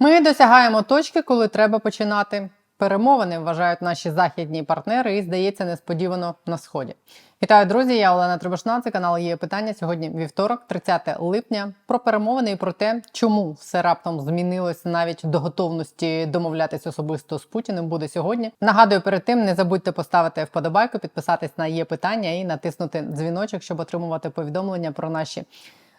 Ми досягаємо точки, коли треба починати. Перемовини вважають наші західні партнери і, здається, несподівано на сході. Вітаю, друзі! Я Олена Трибушна. Це канал є питання. Сьогодні вівторок, 30 липня. Про перемовини і про те, чому все раптом змінилось навіть до готовності домовлятись особисто з Путіним. Буде сьогодні. Нагадую, перед тим не забудьте поставити вподобайку, підписатись на є питання і натиснути дзвіночок, щоб отримувати повідомлення про наші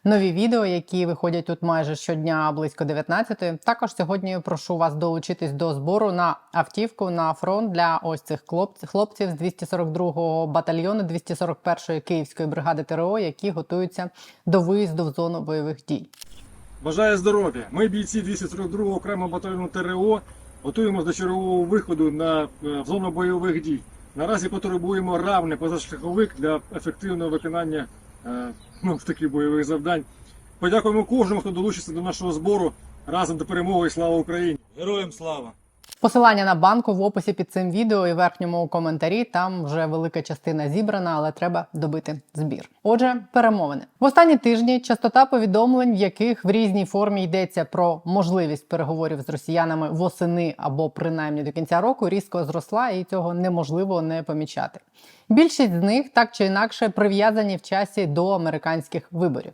нові відео, які виходять тут майже щодня близько 19-ї. Також сьогодні прошу вас долучитись до збору на автівку на фронт для ось цих хлопців, з 242-го батальйону 241-ї Київської бригади ТРО, які готуються до виїзду в зону бойових дій. Бажаю здоров'я. Ми бійці 242 окремого батальйону ТРО готуємося до чергового виходу на е, в зону бойових дій. Наразі потребуємо равний позашляховик для ефективного виконання ну, таких бойових завдань. Подякуємо кожному, хто долучиться до нашого збору разом до перемоги і слава Україні! Героям слава! Посилання на банку в описі під цим відео і верхньому коментарі. Там вже велика частина зібрана, але треба добити збір. Отже, перемовини в останні тижні. Частота повідомлень, в яких в різній формі йдеться про можливість переговорів з росіянами восени або принаймні до кінця року, різко зросла, і цього неможливо не помічати. Більшість з них так чи інакше прив'язані в часі до американських виборів.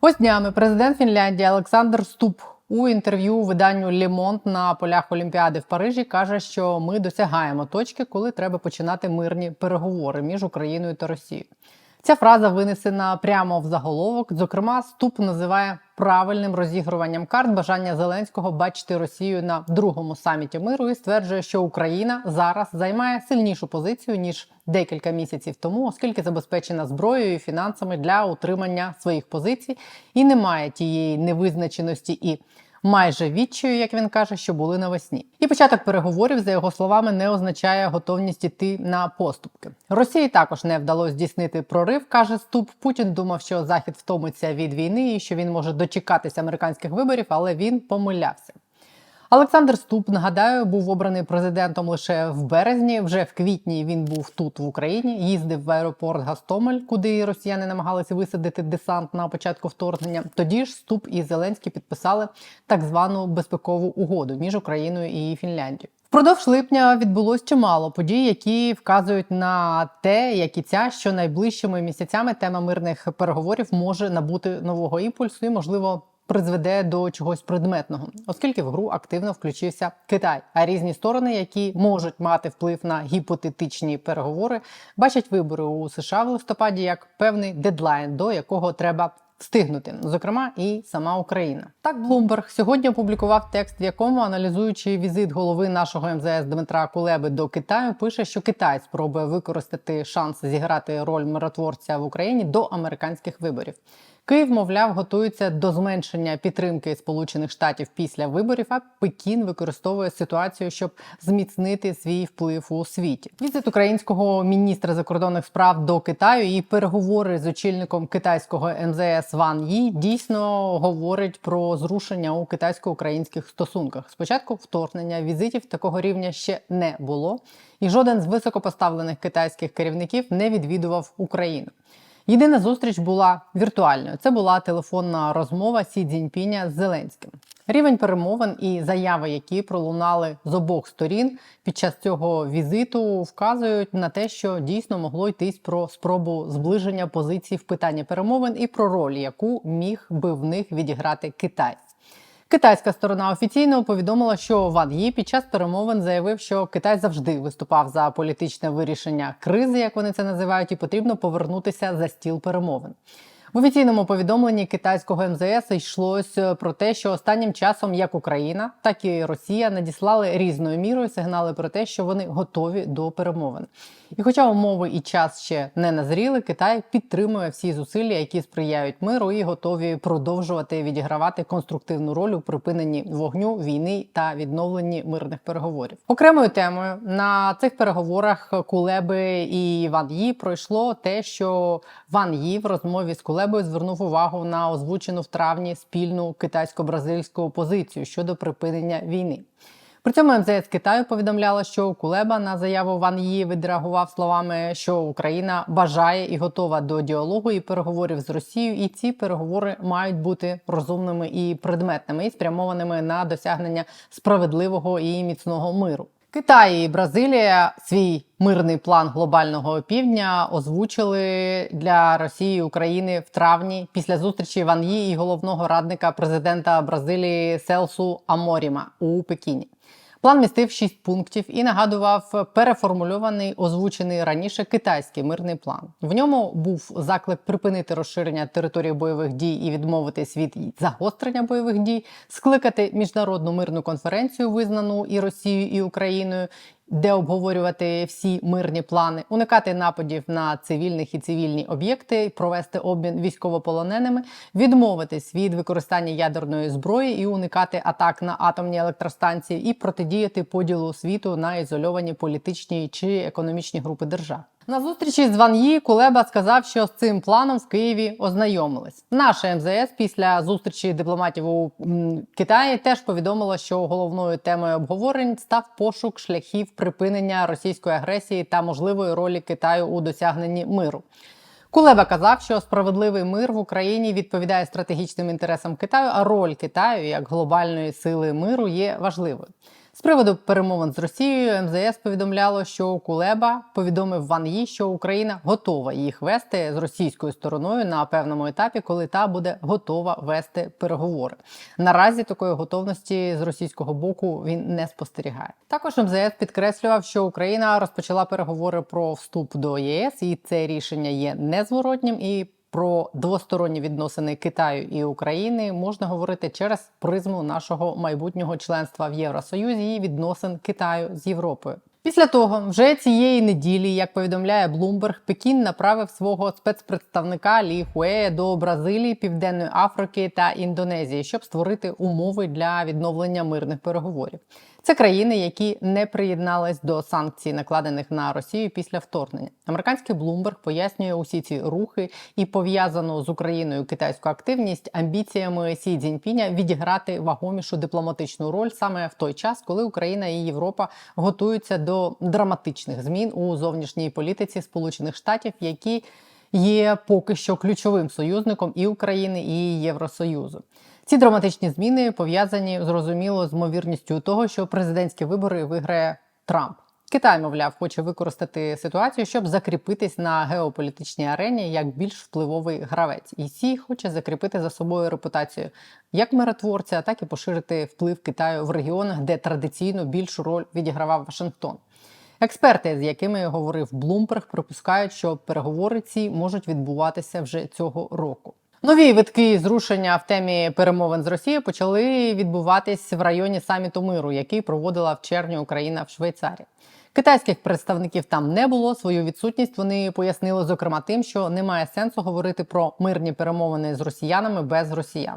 Ось днями президент Фінляндії Олександр Ступ у інтерв'ю виданню Le на полях Олімпіади в Парижі каже, що ми досягаємо точки, коли треба починати мирні переговори між Україною та Росією. Ця фраза винесена прямо в заголовок. Зокрема, Ступ називає правильним розігруванням карт бажання Зеленського бачити Росію на другому саміті миру і стверджує, що Україна зараз займає сильнішу позицію ніж декілька місяців тому, оскільки забезпечена зброєю і фінансами для утримання своїх позицій і немає тієї невизначеності і майже відчаю, як він каже, що були навесні. І початок переговорів, за його словами, не означає готовність іти на поступки. Росії також не вдалося здійснити прорив, каже Ступ. Путін думав, що Захід втомиться від війни і що він може дочекатися американських виборів, але він помилявся. Олександр Ступ, нагадаю, був обраний президентом лише в березні. Вже в квітні він був тут в Україні. Їздив в аеропорт Гастомель, куди росіяни намагалися висадити десант на початку вторгнення. Тоді ж Ступ і Зеленський підписали так звану безпекову угоду між Україною і Фінляндією. Впродовж липня відбулось чимало подій, які вказують на те, як і ця, що найближчими місяцями тема мирних переговорів може набути нового імпульсу і, можливо, призведе до чогось предметного, оскільки в гру активно включився Китай. А різні сторони, які можуть мати вплив на гіпотетичні переговори, бачать вибори у США в листопаді як певний дедлайн, до якого треба. Встигнути, зокрема, і сама Україна. Так, Блумберг сьогодні опублікував текст, в якому, аналізуючи візит голови нашого МЗС Дмитра Кулеби до Китаю, пише, що Китай спробує використати шанс зіграти роль миротворця в Україні до американських виборів. Київ, мовляв, готується до зменшення підтримки Сполучених Штатів після виборів. А Пекін використовує ситуацію, щоб зміцнити свій вплив у світі. Візит українського міністра закордонних справ до Китаю і переговори з очільником китайського МЗС Ван Ї дійсно говорять про зрушення у китайсько-українських стосунках. Спочатку вторгнення візитів такого рівня ще не було, і жоден з високопоставлених китайських керівників не відвідував Україну. Єдина зустріч була віртуальною. Це була телефонна розмова Сі Цзіньпіня з Зеленським. Рівень перемовин і заяви, які пролунали з обох сторін під час цього візиту, вказують на те, що дійсно могло йтись про спробу зближення позицій в питанні перемовин і про роль, яку міг би в них відіграти Китай. Китайська сторона офіційно повідомила, що Ван Ї під час перемовин заявив, що Китай завжди виступав за політичне вирішення кризи, як вони це називають, і потрібно повернутися за стіл перемовин. В офіційному повідомленні китайського МЗС йшлось про те, що останнім часом як Україна, так і Росія надіслали різною мірою сигнали про те, що вони готові до перемовин. І, хоча умови і час ще не назріли, Китай підтримує всі зусилля, які сприяють миру, і готові продовжувати відігравати конструктивну роль у припиненні вогню, війни та відновленні мирних переговорів. Окремою темою на цих переговорах Кулеби і Ван Ї пройшло те, що Ван Ї в розмові з Кулебою звернув увагу на озвучену в травні спільну китайсько-бразильську позицію щодо припинення війни. При цьому МЗС Китаю повідомляла, що Кулеба на заяву Ван Ї відреагував словами, що Україна бажає і готова до діалогу і переговорів з Росією, і ці переговори мають бути розумними і предметними, і спрямованими на досягнення справедливого і міцного миру. Китай і Бразилія свій мирний план глобального півдня озвучили для Росії України в травні після зустрічі Ван Ї і головного радника президента Бразилії Селсу Аморіма у Пекіні. План містив шість пунктів і нагадував переформульований, озвучений раніше китайський мирний план. В ньому був заклик припинити розширення території бойових дій і відмовитись від загострення бойових дій, скликати міжнародну мирну конференцію, визнану і Росією, і Україною. Де обговорювати всі мирні плани, уникати нападів на цивільних і цивільні об'єкти, провести обмін військовополоненими, відмовитись від використання ядерної зброї і уникати атак на атомні електростанції, і протидіяти поділу світу на ізольовані політичні чи економічні групи держав. На зустрічі з Ван Ї Кулеба сказав, що з цим планом в Києві ознайомились. Наше МЗС після зустрічі дипломатів у Китаї теж повідомило, що головною темою обговорень став пошук шляхів припинення російської агресії та можливої ролі Китаю у досягненні миру. Кулеба казав, що справедливий мир в Україні відповідає стратегічним інтересам Китаю, а роль Китаю як глобальної сили миру є важливою. З приводу перемовин з Росією МЗС повідомляло, що Кулеба повідомив Ван Ї, що Україна готова їх вести з російською стороною на певному етапі, коли та буде готова вести переговори. Наразі такої готовності з російського боку він не спостерігає. Також МЗС підкреслював, що Україна розпочала переговори про вступ до ЄС, і це рішення є незворотнім і. Про двосторонні відносини Китаю і України можна говорити через призму нашого майбутнього членства в Євросоюзі і відносин Китаю з Європою. Після того, вже цієї неділі, як повідомляє Bloomberg, Пекін направив свого спецпредставника Лі Хуея до Бразилії, Південної Африки та Індонезії, щоб створити умови для відновлення мирних переговорів. Це країни, які не приєднались до санкцій, накладених на Росію після вторгнення. Американський Bloomberg пояснює усі ці рухи і пов'язану з Україною китайську активність амбіціями Сі Цзіньпіня відіграти вагомішу дипломатичну роль саме в той час, коли Україна і Європа готуються до драматичних змін у зовнішній політиці Сполучених Штатів, які є поки що ключовим союзником і України, і Євросоюзу. Ці драматичні зміни пов'язані зрозуміло з ймовірністю того, що президентські вибори виграє Трамп. Китай, мовляв, хоче використати ситуацію, щоб закріпитись на геополітичній арені як більш впливовий гравець. І Сі хоче закріпити за собою репутацію як миротворця, так і поширити вплив Китаю в регіонах, де традиційно більшу роль відігравав Вашингтон. Експерти, з якими говорив Блумберг, припускають, що переговори ці можуть відбуватися вже цього року. Нові витки зрушення в темі перемовин з Росією почали відбуватись в районі саміту миру, який проводила в червні Україна в Швейцарії. Китайських представників там не було. Свою відсутність вони пояснили, зокрема, тим, що немає сенсу говорити про мирні перемовини з росіянами без росіян.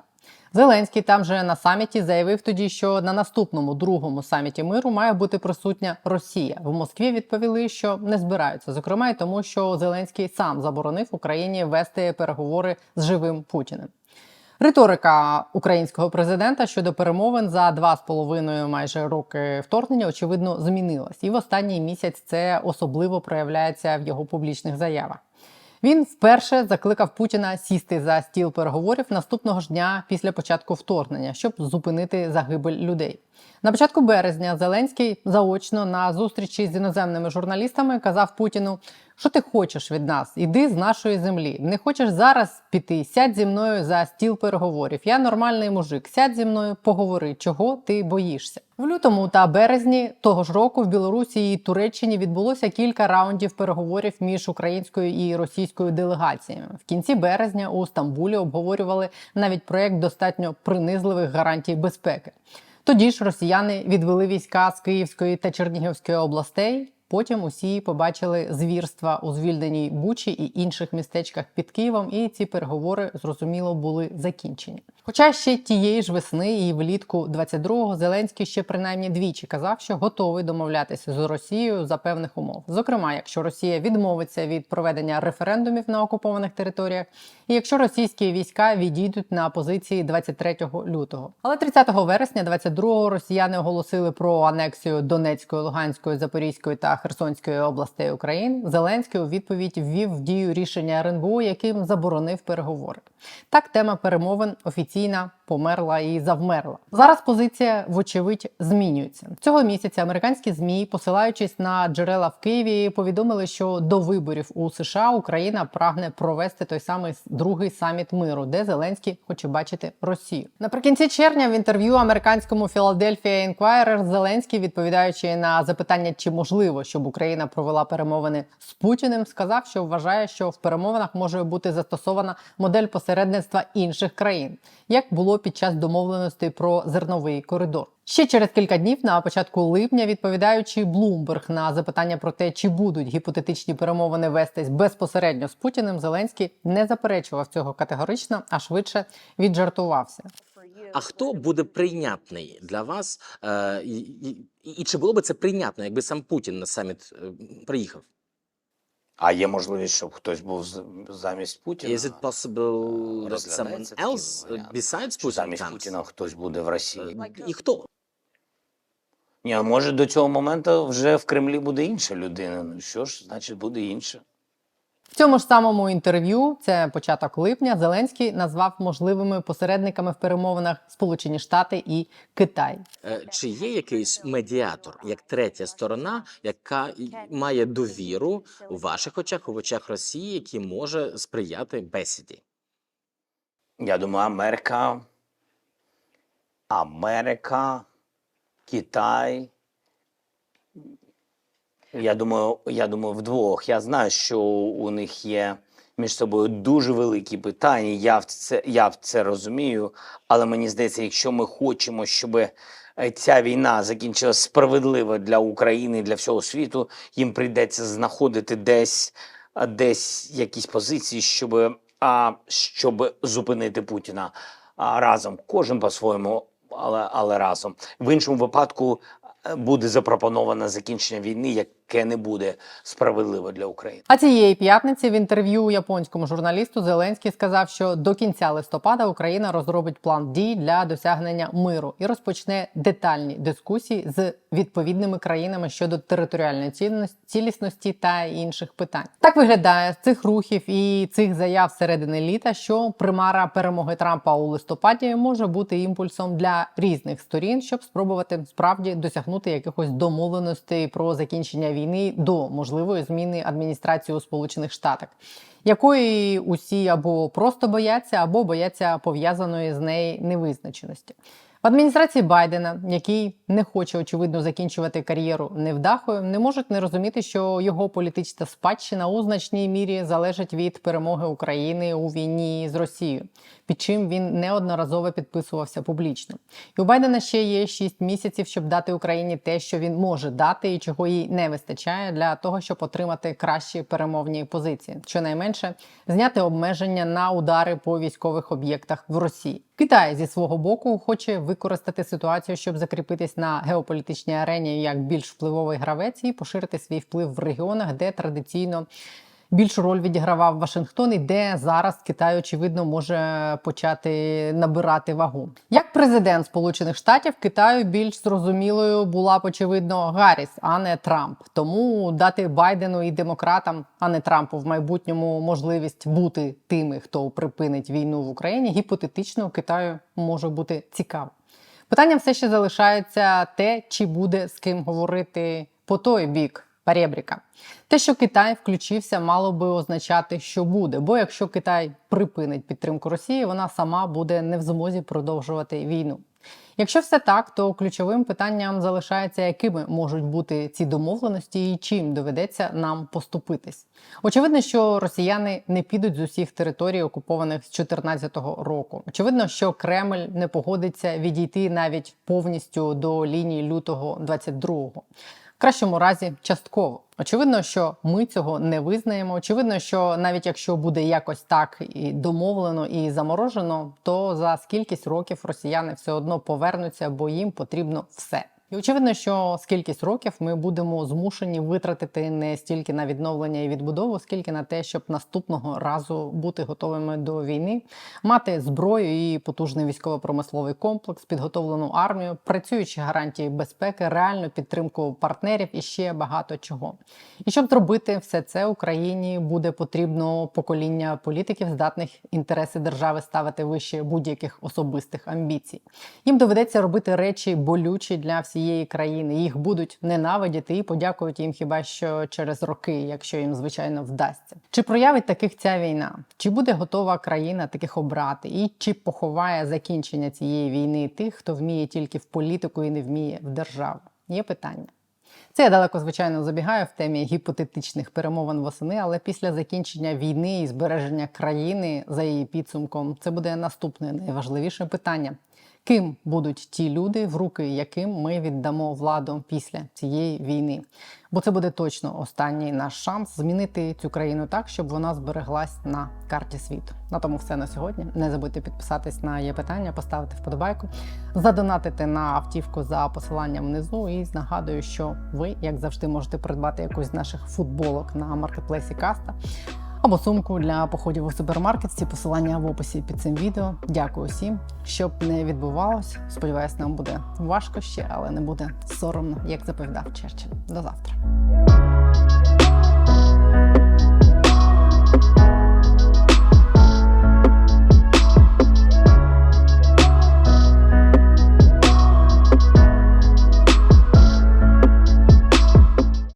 Зеленський там же на саміті заявив тоді, що на наступному другому саміті миру має бути присутня Росія. В Москві відповіли, що не збираються. Зокрема, й тому, що Зеленський сам заборонив Україні вести переговори з живим Путіним. Риторика українського президента щодо перемовин за два з половиною майже роки вторгнення очевидно змінилась, і в останній місяць це особливо проявляється в його публічних заявах. Він вперше закликав Путіна сісти за стіл переговорів наступного ж дня після початку вторгнення, щоб зупинити загибель людей. На початку березня Зеленський заочно на зустрічі з іноземними журналістами казав Путіну, що ти хочеш від нас, іди з нашої землі. Не хочеш зараз піти, сядь зі мною за стіл переговорів. Я нормальний мужик. Сядь зі мною, поговори, чого ти боїшся. В лютому та березні того ж року в Білорусі і Туреччині відбулося кілька раундів переговорів між українською і російською делегаціями. В кінці березня у Стамбулі обговорювали навіть проект достатньо принизливих гарантій безпеки. Тоді ж росіяни відвели війська з Київської та Чернігівської областей. Потім усі побачили звірства у звільненій Бучі і інших містечках під Києвом, і ці переговори зрозуміло були закінчені. Хоча ще тієї ж весни і влітку 22-го Зеленський ще принаймні двічі казав, що готовий домовлятися з Росією за певних умов. Зокрема, якщо Росія відмовиться від проведення референдумів на окупованих територіях, і якщо російські війська відійдуть на позиції 23 лютого. Але 30 вересня 22-го росіяни оголосили про анексію Донецької, Луганської, Запорізької та Херсонської області України. Зеленський у відповідь ввів в дію рішення РНБО, яким заборонив переговори. Так тема перемовин офіційна померла і завмерла. Зараз позиція, вочевидь, змінюється цього місяця. Американські змі, посилаючись на джерела в Києві, повідомили, що до виборів у США Україна прагне провести той самий другий саміт миру, де Зеленський хоче бачити Росію. Наприкінці червня в інтерв'ю американському Philadelphia Inquirer Зеленський, відповідаючи на запитання, чи можливо, щоб Україна провела перемовини з Путіним, сказав, що вважає, що в перемовинах може бути застосована модель посередництва інших країн, як було під час домовленостей про зерновий коридор. Ще через кілька днів, на початку липня, відповідаючи Блумберг на запитання про те, чи будуть гіпотетичні перемовини вестись безпосередньо з Путіним, Зеленський не заперечував цього категорично, а швидше віджартувався. А хто буде прийнятний для вас? Е, і, і, і чи було би це прийнятно, якби сам Путін на саміт е, приїхав? А є можливість, щоб хтось був замість Путіна? Is it possible that someone else besides Putin замість comes? Путіна хтось буде в Росії? Е, І хто? Ні, а може до цього моменту вже в Кремлі буде інша людина. Ну що ж, значить, буде інша. В цьому ж самому інтерв'ю, це початок липня, Зеленський назвав можливими посередниками в перемовинах Сполучені Штати і Китай. Е, Чи є якийсь медіатор, як третя сторона, яка має довіру у ваших очах, у очах Росії, який може сприяти бесіді? Я думаю, Америка, Америка, Китай. Я думаю, я думаю, вдвох. Я знаю, що у них є між собою дуже великі питання. Я в це, я в це розумію. Але мені здається, якщо ми хочемо, щоб е, ця війна закінчилась справедливо для України для всього світу, їм прийдеться знаходити десь, десь якісь позиції, щоб, а, щоб зупинити Путіна а, разом. Кожен по-своєму, але, але разом. В іншому випадку е, буде запропоноване закінчення війни, яке не буде справедливо для України. А цієї п'ятниці в інтерв'ю японському журналісту Зеленський сказав, що до кінця листопада Україна розробить план дій для досягнення миру і розпочне детальні дискусії з відповідними країнами щодо територіальної цілісності та інших питань. Так виглядає з цих рухів і цих заяв середини літа, що примара перемоги Трампа у листопаді може бути імпульсом для різних сторін, щоб спробувати справді досягнути якихось домовленостей про закінчення війни до можливої зміни адміністрації у Сполучених Штатах, якої усі або просто бояться, або бояться пов'язаної з нею невизначеності. В адміністрації Байдена, який не хоче очевидно закінчувати кар'єру невдахою, не можуть не розуміти, що його політична спадщина у значній мірі залежить від перемоги України у війні з Росією, під чим він неодноразово підписувався публічно. І у Байдена ще є 6 місяців, щоб дати Україні те, що він може дати, і чого їй не вистачає для того, щоб отримати кращі перемовні позиції. Щонайменше зняти обмеження на удари по військових об'єктах в Росії. Китай зі свого боку хоче використати ситуацію, щоб закріпитись на геополітичній арені як більш впливовий гравець і поширити свій вплив в регіонах, де традиційно більшу роль відігравав Вашингтон, і де зараз Китай, очевидно, може почати набирати вагу. Як президент Сполучених Штатів Китаю більш зрозумілою була б, очевидно Гарріс, а не Трамп. Тому дати Байдену і демократам, а не Трампу в майбутньому можливість бути тими, хто припинить війну в Україні, гіпотетично Китаю може бути цікаво. Питанням все ще залишається те, чи буде з ким говорити по той бік перебріка. Те, що Китай включився, мало би означати, що буде. Бо якщо Китай припинить підтримку Росії, вона сама буде не в змозі продовжувати війну. Якщо все так, то ключовим питанням залишається, якими можуть бути ці домовленості і чим доведеться нам поступитись. Очевидно, що росіяни не підуть з усіх територій, окупованих з 2014 року. Очевидно, що Кремль не погодиться відійти навіть повністю до лінії лютого 22-го. Кращому разі частково. Очевидно, що ми цього не визнаємо. Очевидно, що навіть якщо буде якось так і домовлено і заморожено, то за скількись років росіяни все одно повернуться, бо їм потрібно все. І очевидно, що з років ми будемо змушені витратити не стільки на відновлення і відбудову, скільки на те, щоб наступного разу бути готовими до війни, мати зброю і потужний військово-промисловий комплекс, підготовлену армію, працюючі гарантії безпеки, реальну підтримку партнерів і ще багато чого. І щоб зробити все це Україні буде потрібно покоління політиків, здатних інтереси держави ставити вище будь-яких особистих амбіцій. Їм доведеться робити речі болючі для всієї країни. Їх будуть ненавидіти і подякують їм хіба що через роки, якщо їм звичайно вдасться. Чи проявить таких ця війна? Чи буде готова країна таких обрати? І чи поховає закінчення цієї війни тих, хто вміє тільки в політику і не вміє в державу? Є питання. Це я далеко, звичайно, забігаю в темі гіпотетичних перемовин восени, але після закінчення війни і збереження країни за її підсумком це буде наступне найважливіше питання. Ким будуть ті люди, в руки яким ми віддамо владу після цієї війни? Бо це буде точно останній наш шанс змінити цю країну так, щоб вона збереглась на карті світу. На тому все на сьогодні. Не забудьте підписатись на є питання, поставити вподобайку, задонатити на автівку за посиланням внизу. І нагадую, що ви, як завжди, можете придбати якусь з наших футболок на маркетплейсі Каста або сумку для походів у супермаркет. Всі посилання в описі під цим відео. Дякую всім, щоб не відбувалось. Сподіваюсь, нам буде важко ще, але не буде соромно, як заповідав Черчилль. До завтра.